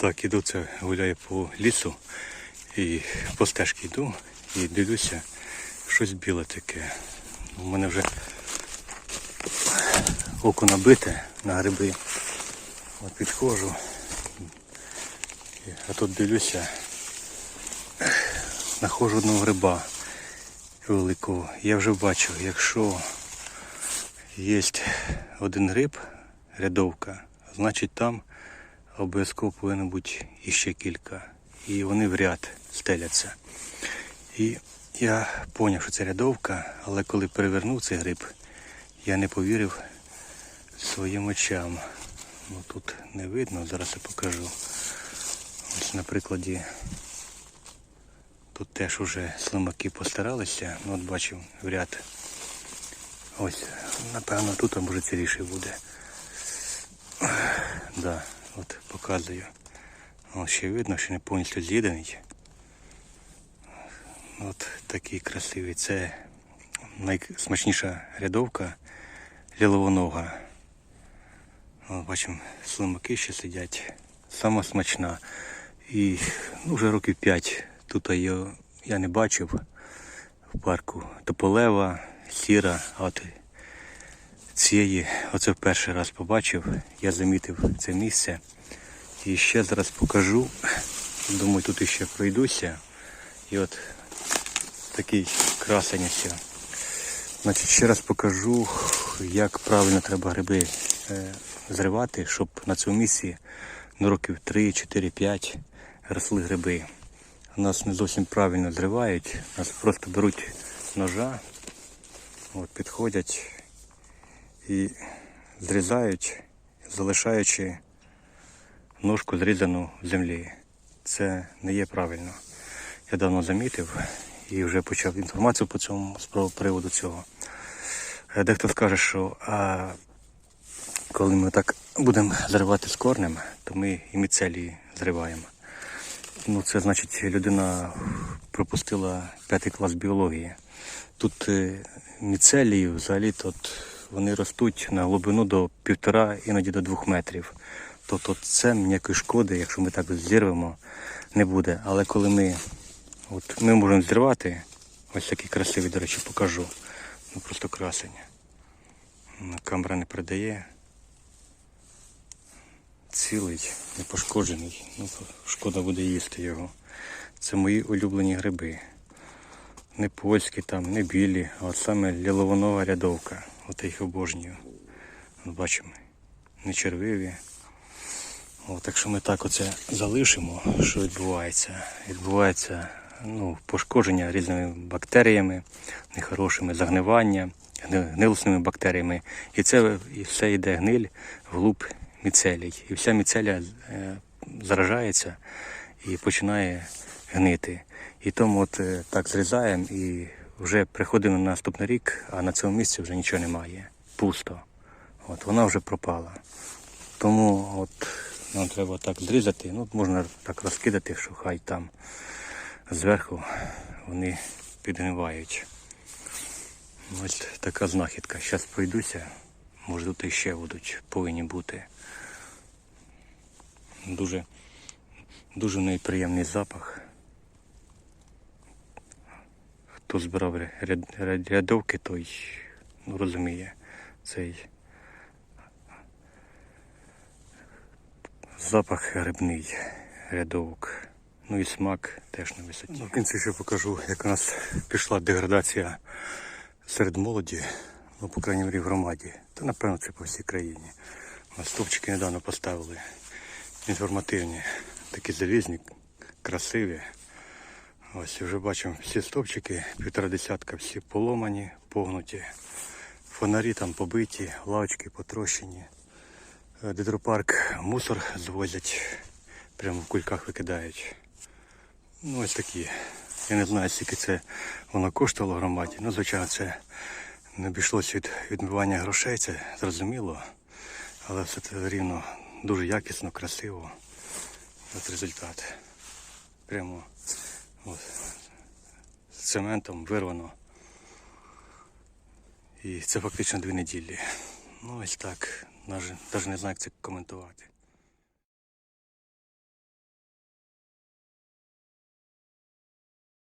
Так, іду це гуляю по лісу і по стежці йду і дивлюся, щось біле таке. У мене вже око набите на гриби. От підходжу. А тут дивлюся, знаходжу одного гриба великого. Я вже бачив, якщо є один гриб, рядовка, значить там обов'язково повинно бути іще кілька. І вони в ряд стеляться. І я зрозумів, що це рядовка, але коли перевернув цей гриб, я не повірив своїм очам. Ну тут не видно, зараз я покажу. Ось на прикладі тут теж уже слимаки постаралися, ну от бачив в ряд. Ось, напевно, тут може ціліше буде. Да, от показую. Ось ще видно, що не повністю з'їдений. От такий красивий. Це найсмачніша рядовка ліловонога. Бачимо, слимаки ще сидять. Сама смачна. І ну, вже років 5 тут я, я не бачив в парку. Тополева, сіра, от цієї, оце перший раз побачив, я замітив це місце. І ще зараз покажу. Думаю, тут іще пройдуся. І от такий красень ось. Значить, ще раз покажу, як правильно треба гриби е, зривати, щоб на цьому місці ну, років 3, 4, 5 росли гриби. Нас не зовсім правильно зривають, нас просто беруть ножа, от, підходять і зрізають, залишаючи ножку зрізану в землі. Це не є правильно. Я давно замітив і вже почав інформацію по цьому з приводу цього. Е, Дехто скаже, що а, коли ми так будемо зривати з корнем, то ми і міцелії зриваємо. Ну, це значить, людина пропустила п'ятий клас біології. Тут е, міцелії взагалі тут вони ростуть на глибину до півтора, іноді до двох метрів. Тобто це ніякої шкоди, якщо ми так зірвемо, не буде. Але коли ми, от ми можемо зірвати, ось такий красивий, до речі, покажу. Ну просто красень. Ну, Камера не передає. Цілий, не пошкоджений. Ну, шкода буде їсти його. Це мої улюблені гриби. Не польські там, не білі, а от саме ліловонова рядовка. От їх обожнюю. От бачимо, не червиві. От, так що ми так оце залишимо, що відбувається. Відбувається ну, пошкодження різними бактеріями, нехорошими, загнивання, гнилосними бактеріями. І це і все йде гниль вглуб міцелій. І вся міцелія е, заражається і починає гнити. І тому от е, так зрізаємо і вже приходимо на наступний рік, а на цьому місці вже нічого немає. Пусто. От вона вже пропала. Тому от нам треба так зрізати. Ну, можна так розкидати, що хай там зверху вони підгнивають. Ось така знахідка. Зараз пройдуся. Може тут іще будуть, повинні бути. Дуже, дуже в неї приємний запах. Хто збирав ряд, ряд, рядовки, той ну, розуміє цей запах грибний рядовок. Ну і смак теж на висоті. Ну, в кінці ще покажу, як у нас пішла деградація серед молоді, ну, по крайній мірі, в громаді. Та напевно це по всій країні. У нас стовпчики недавно поставили інформативні, такі залізні, красиві. Ось вже бачимо всі стовпчики, півтора десятка, всі поломані, погнуті. Фонарі там побиті, лавочки потрощені. Е, Дедропарк мусор звозять, прямо в кульках викидають. Ну ось такі. Я не знаю, скільки це воно коштувало громаді. Ну, звичайно, це не обійшлося від відмивання грошей, це зрозуміло. Але все це рівно дуже якісно, красиво. От результат. Прямо з цементом вирвано. І це фактично дві неділі. Ну ось так. Навіть не знаю, як це коментувати.